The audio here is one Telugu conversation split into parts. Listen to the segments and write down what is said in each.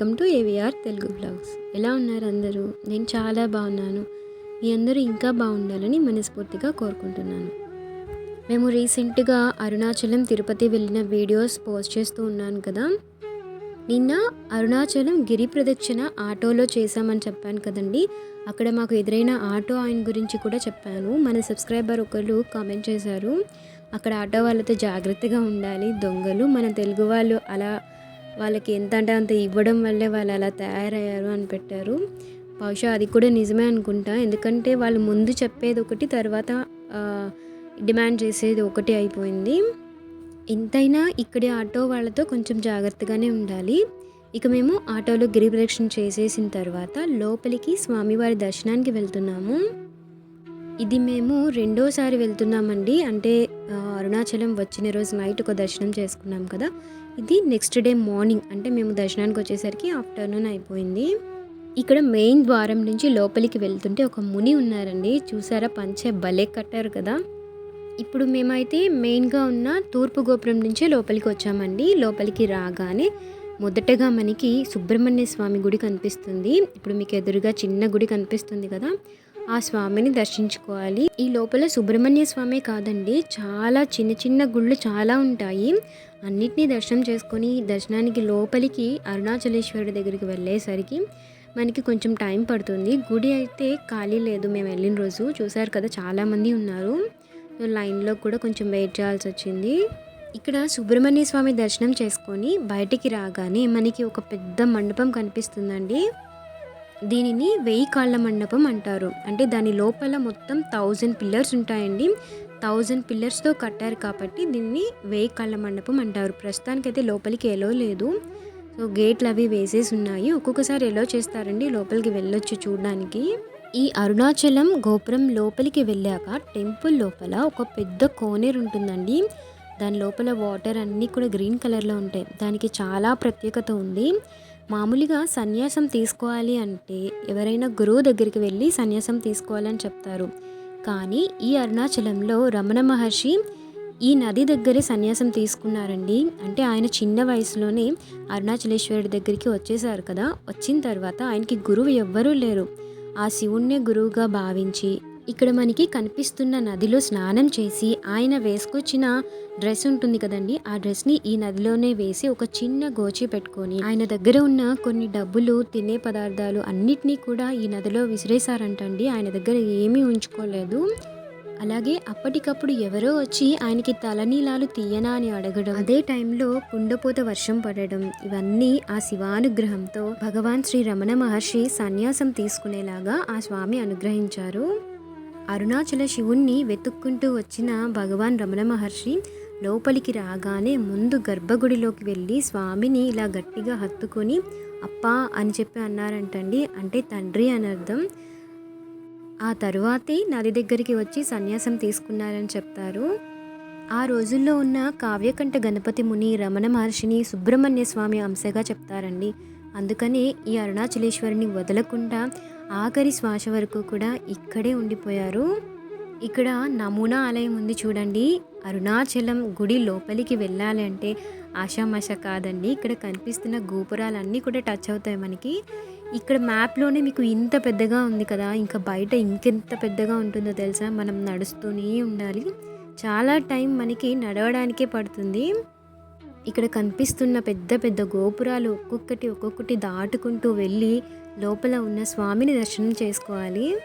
Welcome to AVR Telugu blogs. ఎలా ఉన్నారు అందరూ? నేను చాలా బాగున్నాను. మీ అందరూ ఇంకా బాగుండాలని మనస్ఫూర్తిగా కోరుకుంటున్నాను. మేము రీసెంట్గా అరుణాచలం తిరుపతి వెళ్ళిన వీడియోస్ పోస్ట్ చేస్తూ ఉన్నాను కదా? నిన్న అరుణాచలం గిరి ప్రదక్షిణ ఆటోలో చేశామని చెప్పాను కదండి. అక్కడ మాకు ఎదురైన ఆటో ఆయన గురించి కూడా చెప్పాను. మన సబ్స్క్రైబర్ ఒకరు కామెంట్ చేశారు. అక్కడ ఆటో వాళ్ళతో జాగ్రత్తగా ఉండాలి. దొంగలు మన తెలుగు వాళ్ళు అలా వాళ్ళకి ఎంత అంటే అంత ఇవ్వడం వల్లే వాళ్ళు అలా తయారయ్యారు అని పెట్టారు. బహుశా అది కూడా నిజమే అనుకుంటా. ఎందుకంటే వాళ్ళు ముందు చెప్పేది ఒకటి తర్వాత డిమాండ్ చేసేది ఒకటి అయిపోయింది. ఎంతైనా ఇక్కడి ఆటో వాళ్ళతో కొంచెం జాగ్రత్తగానే ఉండాలి. ఇక మేము ఆటోలో గిరిప్రదక్షిణ చేసేసిన తర్వాత లోపలికి స్వామివారి దర్శనానికి వెళ్తున్నాము. ఇది మేము రెండోసారి వెళ్తున్నామండి. అంటే అరుణాచలం వచ్చిన రోజు నైట్ ఒక దర్శనం చేసుకున్నాం కదా. ఇది నెక్స్ట్ డే మార్నింగ్ అంటే మేము దర్శనానికి వచ్చేసరికి ఆఫ్టర్నూన్ అయిపోయింది. ఇక్కడ మెయిన్ ద్వారం నుంచి లోపలికి వెళ్తుంటే ఒక ముని ఉన్నారండి. చూసారా? పంచె భలే కట్టారు కదా. ఇప్పుడు మేమైతే మెయిన్గా ఉన్న తూర్పు గోపురం నుంచే లోపలికి వచ్చామండి. లోపలికి రాగానే మొదటగా మనకి సుబ్రహ్మణ్య స్వామి గుడి కనిపిస్తుంది. ఇప్పుడు మీకు ఎదురుగా చిన్న గుడి కనిపిస్తుంది కదా. ఆ స్వామిని దర్శించుకోవాలి. ఈ లోపల సుబ్రహ్మణ్య స్వామి కాదండి చాలా చిన్న చిన్న గుళ్ళు చాలా ఉంటాయి. అన్నిటినీ దర్శనం చేసుకొని దర్శనానికి లోపలికి అరుణాచలేశ్వరుడి దగ్గరికి వెళ్ళేసరికి మనకి కొంచెం టైం పడుతుంది. గుడి అయితే ఖాళీ లేదు మేము వెళ్ళిన రోజు. చూసారు కదా చాలామంది ఉన్నారు. సో లైన్లో కూడా కొంచెం వెయిట్ చేయాల్సి వచ్చింది. ఇక్కడ సుబ్రహ్మణ్య స్వామి దర్శనం చేసుకొని బయటికి రాగానే మనకి ఒక పెద్ద మండపం కనిపిస్తుందండి. దీనిని వెయ్యి కాళ్ళ మండపం అంటారు. అంటే దాని లోపల మొత్తం థౌజండ్ పిల్లర్స్ ఉంటాయండి. థౌజండ్ పిల్లర్స్తో కట్టారు కాబట్టి దీన్ని వెయ్యి కాళ్ళ మండపం అంటారు. ప్రస్తుతానికైతే లోపలికి ఎలో లేదు. సో గేట్లు అవి వేసేసి ఉన్నాయి. ఒక్కొక్కసారి ఎలో చేస్తారండి. లోపలికి వెళ్ళొచ్చు చూడడానికి. ఈ అరుణాచలం గోపురం లోపలికి వెళ్ళాక టెంపుల్ లోపల ఒక పెద్ద కోనేరు ఉంటుందండి. దాని లోపల వాటర్ అన్నీ కూడా గ్రీన్ కలర్లో ఉంటాయి. దానికి చాలా ప్రత్యేకత ఉంది. మామూలుగా సన్యాసం తీసుకోవాలి అంటే ఎవరైనా గురువు దగ్గరికి వెళ్ళి సన్యాసం తీసుకోవాలని చెప్తారు. కానీ ఈ అరుణాచలంలో రమణ మహర్షి ఈ నది దగ్గరే సన్యాసం తీసుకున్నారండి. అంటే ఆయన చిన్న వయసులోనే అరుణాచలేశ్వరుడి దగ్గరికి వచ్చేసారు కదా. వచ్చిన తర్వాత ఆయనకి గురువు ఎవ్వరూ లేరు. ఆ శివుణ్ణే గురువుగా భావించి ఇక్కడ మనకి కనిపిస్తున్న నదిలో స్నానం చేసి ఆయన వేసుకొచ్చిన డ్రెస్ ఉంటుంది కదండి. ఆ డ్రెస్ని ఈ నదిలోనే వేసి ఒక చిన్న గోచి పెట్టుకొని ఆయన దగ్గర ఉన్న కొన్ని డబ్బులు తినే పదార్థాలు అన్నిటినీ కూడా ఈ నదిలో విసిరేశారంటండి. ఆయన దగ్గర ఏమీ ఉంచుకోలేదు. అలాగే అప్పటికప్పుడు ఎవరో వచ్చి ఆయనకి తలనీలాలు తీయనా అని అడగడం అదే టైంలో కుండపోత వర్షం పడడం ఇవన్నీ ఆ శివానుగ్రహంతో భగవాన్ శ్రీ రమణ మహర్షి సన్యాసం తీసుకునేలాగా ఆ స్వామి అనుగ్రహించారు. అరుణాచల శివుణ్ణి వెతుక్కుంటూ వచ్చిన భగవాన్ రమణ మహర్షి లోపలికి రాగానే ముందు గర్భగుడిలోకి వెళ్ళి స్వామిని ఇలా గట్టిగా హత్తుకొని అప్పా అని చెప్పి అన్నారంటండి. అంటే తండ్రి అని అర్థం. ఆ తరువాతే నది దగ్గరికి వచ్చి సన్యాసం తీసుకున్నారని చెప్తారు. ఆ రోజుల్లో ఉన్న కావ్యకంఠ గణపతి ముని రమణ మహర్షిని సుబ్రహ్మణ్య స్వామి అంశగా చెప్తారండి. అందుకనే ఈ అరుణాచలేశ్వరిని వదలకుండా ఆఖరి శ్వాస వరకు కూడా ఇక్కడే ఉండిపోయారు. ఇక్కడ నమూనా ఆలయం ఉంది చూడండి. అరుణాచలం గుడి లోపలికి వెళ్ళాలి అంటే ఆషామాష కాదండి. ఇక్కడ కనిపిస్తున్న గోపురాలన్నీ కూడా టచ్ అవుతాయి మనకి. ఇక్కడ మ్యాప్లోనే మీకు ఇంత పెద్దగా ఉంది కదా. ఇంకా బయట ఇంకెంత పెద్దగా ఉంటుందో తెలుసా? మనం నడుస్తూనే ఉండాలి. చాలా టైం మనకి నడవడానికే పడుతుంది. ఇక్కడ కనిపిస్తున్న పెద్ద పెద్ద గోపురాలు ఒక్కొక్కటి ఒక్కొక్కటి దాటుకుంటూ వెళ్ళి లోపల ఉన్న స్వామిని దర్శనం చేసుకోవాలి.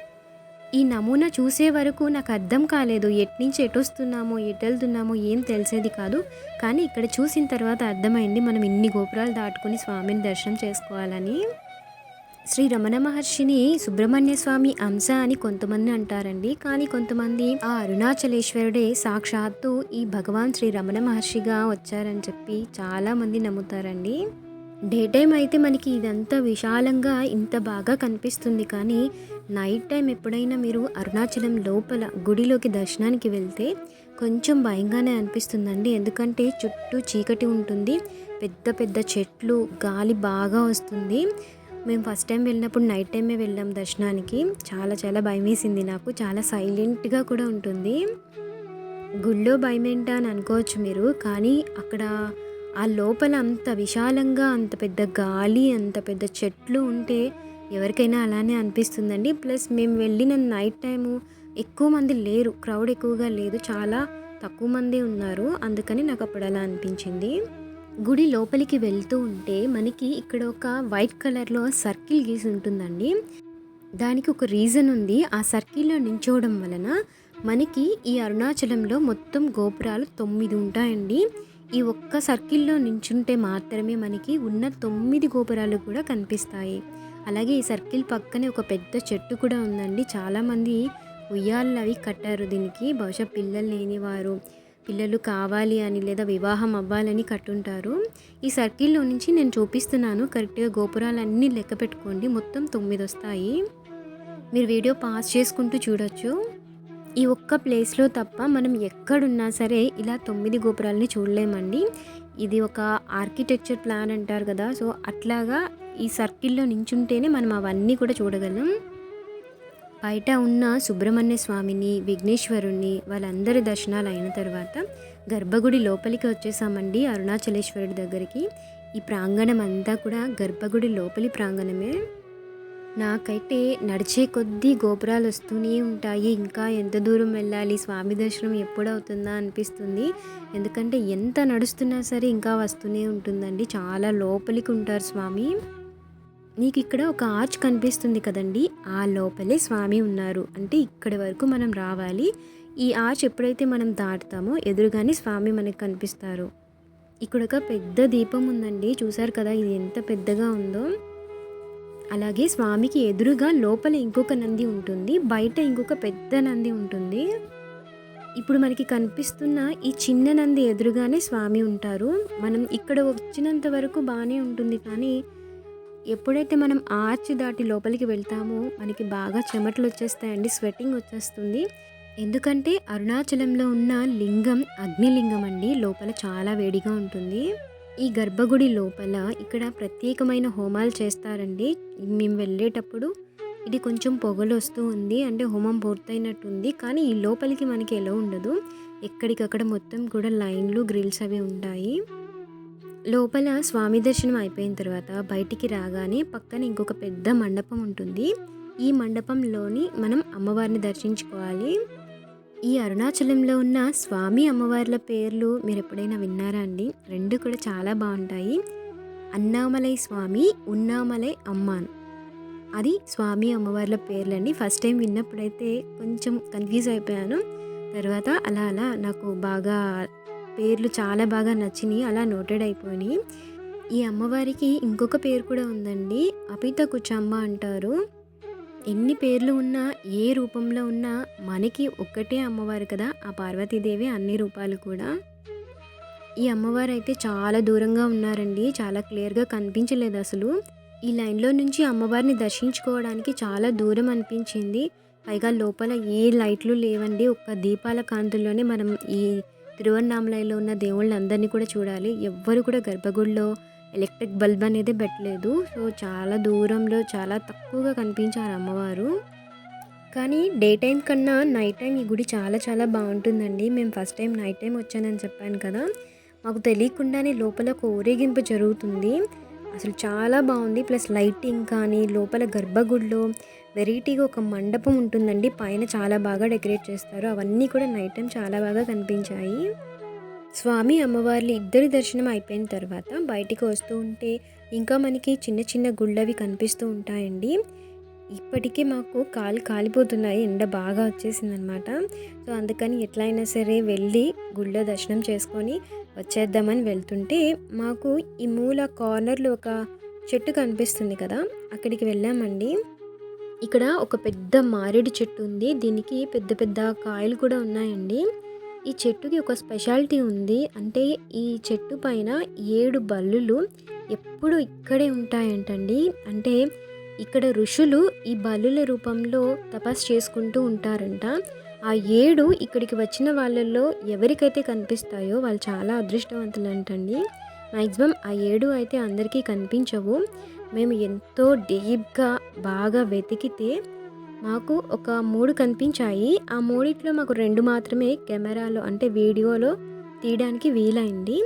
ఈ నమూనా చూసే వరకు నాకు అర్థం కాలేదు. ఎట్నుంచి ఎటు వస్తున్నామో ఎటు వెళ్తున్నామో ఏం తెలిసేది కాదు. కానీ ఇక్కడ చూసిన తర్వాత అర్థమైంది మనం ఇన్ని గోపురాలు దాటుకుని స్వామిని దర్శనం చేసుకోవాలని. శ్రీ రమణ మహర్షిని సుబ్రహ్మణ్య స్వామి అంశ అని కొంతమంది అంటారండి. కానీ కొంతమంది ఆ అరుణాచలేశ్వరుడే సాక్షాత్తు ఈ భగవాన్ శ్రీ రమణ మహర్షిగా వచ్చారని చెప్పి చాలా మంది నమ్ముతారండి. డే టైం అయితే మనకి ఇదంతా విశాలంగా ఇంత బాగా కనిపిస్తుంది. కానీ నైట్ టైం ఎప్పుడైనా మీరు అరుణాచలం లోపల గుడిలోకి దర్శనానికి వెళ్తే కొంచెం భయంగానే అనిపిస్తుందండి. ఎందుకంటే చుట్టూ చీకటి ఉంటుంది. పెద్ద పెద్ద చెట్లు గాలి బాగా వస్తుంది. మేము ఫస్ట్ టైం వెళ్ళినప్పుడు నైట్ టైమే వెళ్ళాం దర్శనానికి. చాలా చాలా భయం వేసింది నాకు. చాలా సైలెంట్గా కూడా ఉంటుంది. గుళ్ళో భయం అని అనుకోవచ్చు మీరు కానీ అక్కడ ఆ లోపల అంత విశాలంగా అంత పెద్ద గాలి అంత పెద్ద చెట్లు ఉంటే ఎవరికైనా అలానే అనిపిస్తుందండి. ప్లస్ మేము వెళ్ళిన నైట్ టైము ఎక్కువ మంది లేరు. క్రౌడ్ ఎక్కువగా లేదు. చాలా తక్కువ మంది ఉన్నారు. అందుకని నాకు అప్పుడు అలా అనిపించింది. గుడి లోపలికి వెళ్తూ ఉంటే మనకి ఇక్కడ ఒక వైట్ కలర్లో సర్కిల్ గీసి ఉంటుందండి. దానికి ఒక రీజన్ ఉంది. ఆ సర్కిల్లో నించోవడం వలన మనకి ఈ అరుణాచలంలో మొత్తం గోపురాలు తొమ్మిది ఉంటాయండి. ఈ ఒక్క సర్కిల్లో నించుంటే మాత్రమే మనకి ఉన్న తొమ్మిది గోపురాలు కూడా కనిపిస్తాయి. అలాగే ఈ సర్కిల్ పక్కనే ఒక పెద్ద చెట్టు కూడా ఉందండి. చాలామంది ఉయ్యాళ్ళు అవి కట్టారు దీనికి. బహుశా పిల్లలు లేనివారు. పిల్లలు కావాలి అని లేదా వివాహం అవ్వాలని కట్టుంటారు. ఈ సర్కిల్లో నుంచి నేను చూపిస్తున్నాను. కరెక్ట్గా గోపురాలన్నీ లెక్క పెట్టుకోండి. మొత్తం తొమ్మిది వస్తాయి. మీరు వీడియో పాస్ చేసుకుంటూ చూడొచ్చు. ఈ ఒక్క ప్లేస్లో తప్ప మనం ఎక్కడున్నా సరే ఇలా తొమ్మిది గోపురాలని చూడలేమండి. ఇది ఒక ఆర్కిటెక్చర్ ప్లాన్ అంటారు కదా. సో అట్లాగా ఈ సర్కిల్లో నించుంటేనే మనం అవన్నీ కూడా చూడగలం. బయట ఉన్న సుబ్రహ్మణ్య స్వామిని విఘ్నేశ్వరుణ్ణి వాళ్ళందరి దర్శనాలు అయిన తర్వాత గర్భగుడి లోపలికి వచ్చేసామండి అరుణాచలేశ్వరుడి దగ్గరికి. ఈ ప్రాంగణం అంతా కూడా గర్భగుడి లోపలి ప్రాంగణమే. నాకైతే నడిచే కొద్దీ గోపురాలు వస్తూనే ఉంటాయి. ఇంకా ఎంత దూరం వెళ్ళాలి? స్వామి దర్శనం ఎప్పుడు అవుతుందా అనిపిస్తుంది. ఎందుకంటే ఎంత నడుస్తున్నా సరే ఇంకా వస్తూనే ఉంటుందండి. చాలా లోపలికి ఉంటారు స్వామి. నీకు ఇక్కడ ఒక ఆర్చ్ కనిపిస్తుంది కదండి. ఆ లోపలే స్వామి ఉన్నారు. అంటే ఇక్కడి వరకు మనం రావాలి. ఈ ఆర్చ్ ఎప్పుడైతే మనం దాటుతామో ఎదురుగానే స్వామి మనకు కనిపిస్తారు. ఇక్కడ ఒక పెద్ద దీపం ఉందండి. చూసారు కదా ఇది ఎంత పెద్దగా ఉందో. అలాగే స్వామికి ఎదురుగా లోపల ఇంకొక నంది ఉంటుంది. బయట ఇంకొక పెద్ద నంది ఉంటుంది. ఇప్పుడు మనకి కనిపిస్తున్న ఈ చిన్న నంది ఎదురుగానే స్వామి ఉంటారు. మనం ఇక్కడ వచ్చినంత వరకు బాగానే ఉంటుంది కానీ ఎప్పుడైతే మనం ఆర్చ్ దాటి లోపలికి వెళ్తామో మనకి బాగా చెమటలు వచ్చేస్తాయండి స్వెట్టింగ్ వచ్చేస్తుంది. ఎందుకంటే అరుణాచలంలో ఉన్న లింగం అగ్నిలింగం అండి లోపల చాలా వేడిగా ఉంటుంది. ఈ గర్భగుడి లోపల ఇక్కడ ప్రత్యేకమైన హోమాలు చేస్తారండి. మేము వెళ్ళేటప్పుడు ఇది కొంచెం పొగలు వస్తూ ఉంది అంటే హోమం పూర్తయినట్టుంది. కానీ ఈ లోపలికి మనకి ఎలా ఉండదు. ఎక్కడికక్కడ మొత్తం కూడా లైన్లు గ్రిల్స్ అవి ఉంటాయి. లోపల స్వామి దర్శనం అయిపోయిన తర్వాత బయటికి రాగానే పక్కన ఇంకొక పెద్ద మండపం ఉంటుంది. ఈ మండపంలోని మనం అమ్మవారిని దర్శించుకోవాలి. ఈ అరుణాచలంలో ఉన్న స్వామి అమ్మవార్ల పేర్లు మీరు ఎప్పుడైనా విన్నారా అండి? రెండు కూడా చాలా బాగుంటాయి. అన్నామలై స్వామి ఉన్నామలై అమ్మాన్. అది స్వామి అమ్మవార్ల పేర్లండి. ఫస్ట్ టైం విన్నప్పుడైతే కొంచెం కన్ఫ్యూజ్ అయిపోయాను. తర్వాత అలా అలా నాకు బాగా పేర్లు చాలా బాగా నచ్చినాయి అలా నోటెడ్ అయిపోయినాయి ఈ అమ్మవారికి ఇంకొక పేరు కూడా ఉందండి. అపిత కుచమ్మ అంటారు. ఎన్ని పేర్లు ఉన్నా ఏ రూపంలో ఉన్నా మనకి ఒక్కటే అమ్మవారు కదా ఆ పార్వతీదేవి అన్ని రూపాలు కూడా. ఈ అమ్మవారు అయితే చాలా దూరంగా ఉన్నారండి చాలా క్లియర్గా కనిపించలేదు అసలు. ఈ లైన్లో నుంచి అమ్మవారిని దర్శించుకోవడానికి చాలా దూరం అనిపించింది. పైగా లోపల ఏ లైట్లు లేవండి ఒక్క దీపాల కాంతుల్లోనే మనం ఈ తిరువన్నామలైలో ఉన్న దేవుళ్ళందరినీ కూడా చూడాలి. ఎవ్వరు కూడా గర్భగుడిలో ఎలక్ట్రిక్ బల్బ్ అనేది పెట్టలేదు. సో చాలా దూరంలో చాలా తక్కువగా కనిపించారు అమ్మవారు. కానీ డే టైం కన్నా నైట్ టైం ఈ గుడి చాలా చాలా బాగుంటుందండి. మేము ఫస్ట్ టైం నైట్ టైం వచ్చానని చెప్పాను కదా. మాకు తెలియకుండానే లోపల ఒక ఊరేగింపు జరుగుతుంది. అసలు చాలా బాగుంది. ప్లస్ లైటింగ్ కానీ లోపల గర్భగుడిలో వెరైటీగా ఒక మండపం ఉంటుందండి. పైన చాలా బాగా డెకరేట్ చేస్తారు. అవన్నీ కూడా నైట్ టైం చాలా బాగా కనిపించాయి. స్వామి అమ్మవార్లు ఇద్దరి దర్శనం అయిపోయిన తర్వాత బయటికి వస్తూ ఉంటే ఇంకా మనకి చిన్న చిన్న గుళ్ళవి కనిపిస్తూ ఉంటాయండి. ఇప్పటికే మాకు కాలు కాలిపోతున్నాయి. ఎండ బాగా వచ్చేసిందనమాట. సో అందుకని ఎట్లయినా సరే వెళ్ళి గుళ్ళో దర్శనం చేసుకొని వచ్చేద్దామని వెళ్తుంటే మాకు ఈ మూల కార్నర్లో ఒక చెట్టు కనిపిస్తుంది కదా అక్కడికి వెళ్ళామండి. ఇక్కడ ఒక పెద్ద మారేడు చెట్టు ఉంది. దీనికి పెద్ద పెద్ద కాయలు కూడా ఉన్నాయండి. ఈ చెట్టుకి ఒక స్పెషాలిటీ ఉంది. అంటే ఈ చెట్టు పైన ఏడు బల్లులు ఎప్పుడు ఇక్కడే ఉంటాయంటండి. అంటే ఇక్కడ ఋషులు ఈ బల్లుల రూపంలో తపస్సు చేసుకుంటూ ఉంటారంట. ఆ ఏడు ఇక్కడికి వచ్చిన వాళ్ళల్లో ఎవరికైతే కనిపిస్తాయో వాళ్ళు చాలా అదృష్టవంతులు అంటండి మ్యాక్సిమం ఆ ఏడు అయితే అందరికీ కనిపించవు. మేము ఎంతో డీప్గా బాగా వెతికితే మాకు ఒక మూడు కనిపించాయి. ఆ మూడిట్లో మాకు రెండు మాత్రమే కెమెరాలో అంటే వీడియోలో తీయడానికి వీలైంది.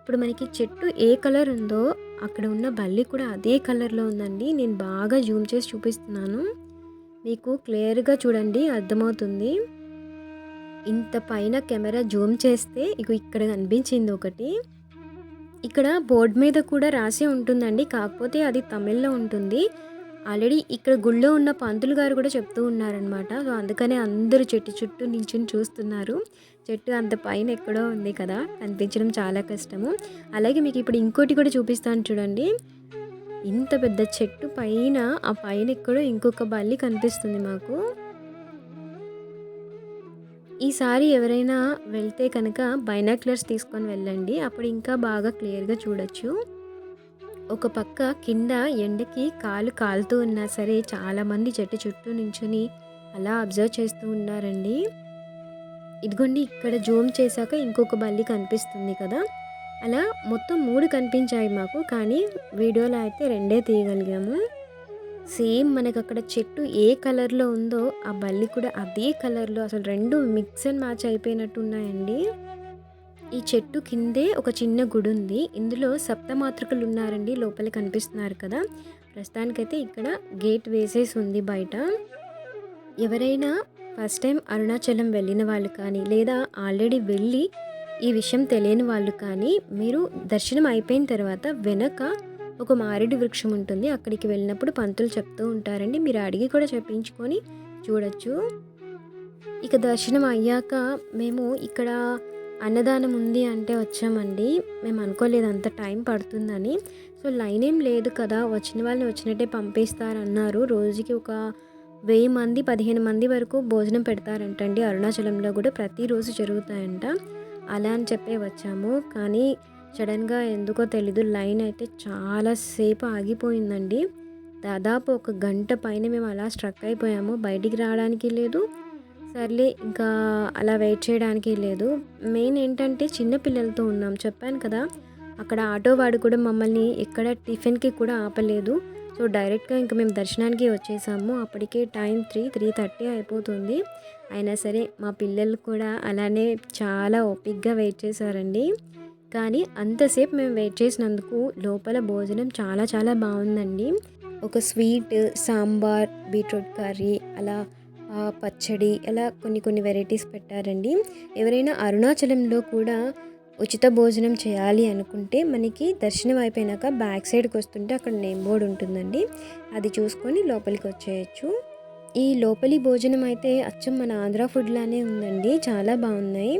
ఇప్పుడు మనకి చెట్టు ఏ కలర్ ఉందో అక్కడ ఉన్న బల్లి కూడా అదే కలర్లో ఉందండి. నేను బాగా జూమ్ చేసి చూపిస్తున్నాను. మీకు క్లియర్గా చూడండి అర్థమవుతుంది. ఇంత పైన కెమెరా జూమ్ చేస్తే ఇక ఇక్కడ కనిపించింది ఒకటి. ఇక్కడ బోర్డు మీద కూడా రాసి ఉంటుందండి. కాకపోతే అది తమిళ్ళో ఉంటుంది. ఆల్రెడీ ఇక్కడ గుళ్ళో ఉన్న పంతులు గారు కూడా చెప్తూ ఉన్నారనమాట సో అందుకనే అందరూ చెట్టు చుట్టూ నించుని చూస్తున్నారు. చెట్టు అంత పైన ఎక్కడో ఉంది కదా కనిపించడం చాలా కష్టము. అలాగే మీకు ఇప్పుడు ఇంకోటి కూడా చూపిస్తాను చూడండి. ఇంత పెద్ద చెట్టు పైన ఆ పైన ఎక్కడో ఇంకొక బల్లి కనిపిస్తుంది మాకు. ఈసారి ఎవరైనా వెళ్తే కనుక బైనాక్యులర్స్ తీసుకొని వెళ్ళండి. అప్పుడు ఇంకా బాగా క్లియర్గా చూడొచ్చు. ఒక పక్క కింద ఎండకి కాలు కాలుతూ ఉన్నా సరే చాలామంది చెట్టు చుట్టూ నించుని అలా అబ్జర్వ్ చేస్తూ ఉన్నారండి. ఇదిగోండి ఇక్కడ జూమ్ చేశాక ఇంకొక బల్లి కనిపిస్తుంది కదా. అలా మొత్తం మూడు కనిపించాయి మాకు కానీ వీడియోలో అయితే రెండే తీయగలిగాము. సేమ్ మనకు అక్కడ చెట్టు ఏ కలర్లో ఉందో ఆ బల్లి కూడా అదే కలర్లో అసలు రెండు మిక్స్ అండ్ మ్యాచ్ అయిపోయినట్టు ఉన్నాయండి ఈ చెట్టు కిందే ఒక చిన్న గుడి ఉంది. ఇందులో సప్తమాతృకలు ఉన్నారండి. లోపల కనిపిస్తున్నారు కదా. ప్రస్తుతానికైతే ఇక్కడ గేట్ వేసేసి ఉంది బయట. ఎవరైనా ఫస్ట్ టైం అరుణాచలం వెళ్ళిన వాళ్ళు కానీ లేదా ఆల్రెడీ వెళ్ళి ఈ విషయం తెలియని వాళ్ళు కానీ మీరు దర్శనం అయిపోయిన తర్వాత వెనక ఒక మారేడు వృక్షం ఉంటుంది. అక్కడికి వెళ్ళినప్పుడు పంతులు చెప్తూ ఉంటారండి. మీరు అడిగి కూడా చెప్పించుకొని చూడొచ్చు. ఇక దర్శనం అయ్యాక మేము ఇక్కడ అన్నదానం ఉంది అంటే వచ్చామండి. మేము అనుకోలేదు అంత టైం పడుతుందని. సో లైన్ ఏం లేదు కదా. వచ్చిన వాళ్ళని వచ్చినట్టే పంపిస్తారన్నారు. రోజుకి ఒక వెయ్యి మంది పదిహేను మంది వరకు భోజనం పెడతారంటండి. అరుణాచలంలో కూడా ప్రతిరోజు జరుగుతాయంట. అలా అని చెప్పే వచ్చాము. కానీ సడన్గా ఎందుకో తెలీదు లైన్ అయితే చాలా సేపు ఆగిపోయిందండి. దాదాపు ఒక గంట పైన మేము అలా స్ట్రక్ అయిపోయాము. బయటికి రావడానికి లేదు. సర్లే ఇంకా అలా వెయిట్ చేయడానికి లేదు. మెయిన్ ఏంటంటే చిన్న పిల్లలతో ఉన్నాం. చెప్పాను కదా అక్కడ ఆటో వాడు కూడా మమ్మల్ని ఎక్కడ టిఫిన్కి కూడా ఆపలేదు. సో డైరెక్ట్గా ఇంకా మేము దర్శనానికి వచ్చేసాము. అప్పటికే టైం త్రీ త్రీ థర్టీ అయిపోతుంది. అయినా సరే మా పిల్లలు కూడా అలానే చాలా ఓపిక్గా వెయిట్ చేశారండి. కానీ అంతసేపు మేము వెయిట్ చేసినందుకు లోపల భోజనం చాలా చాలా బాగుందండి. ఒక స్వీట్ సాంబార్ బీట్రూట్ కర్రీ అలా పచ్చడి అలా కొన్ని కొన్ని వెరైటీస్ పెట్టారండి. ఎవరైనా అరుణాచలంలో కూడా ఉచిత భోజనం చేయాలి అనుకుంటే మనకి దర్శనం అయిపోయినాక బ్యాక్ సైడ్కి వస్తుంటే అక్కడ నేమ్ బోర్డు ఉంటుందండి. అది చూసుకొని లోపలికి వచ్చేయచ్చు. ఈ లోపలి భోజనం అయితే అచ్చం మన ఆంధ్ర ఫుడ్ లానే ఉందండి. చాలా బాగున్నాయి.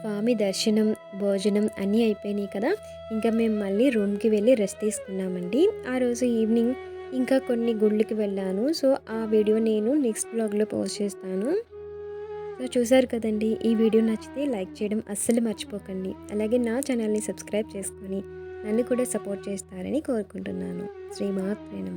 స్వామి దర్శనం భోజనం అన్నీ అయిపోయినాయి కదా. ఇంకా మేము మళ్ళీ రూమ్కి వెళ్ళి రెస్ట్ తీసుకున్నామండి. ఆ రోజు ఈవినింగ్ ఇంకా కొన్ని గుళ్ళకి వెళ్ళాను. సో ఆ వీడియో నేను నెక్స్ట్ బ్లాగ్లో పోస్ట్ చేస్తాను. సో చూసారు కదండి ఈ వీడియో నచ్చితే లైక్ చేయడం అస్సలు మర్చిపోకండి. అలాగే నా ఛానల్ని సబ్స్క్రైబ్ చేసుకొని నన్ను కూడా సపోర్ట్ చేస్తారని కోరుకుంటున్నాను. శ్రీమాత్ ప్రేమ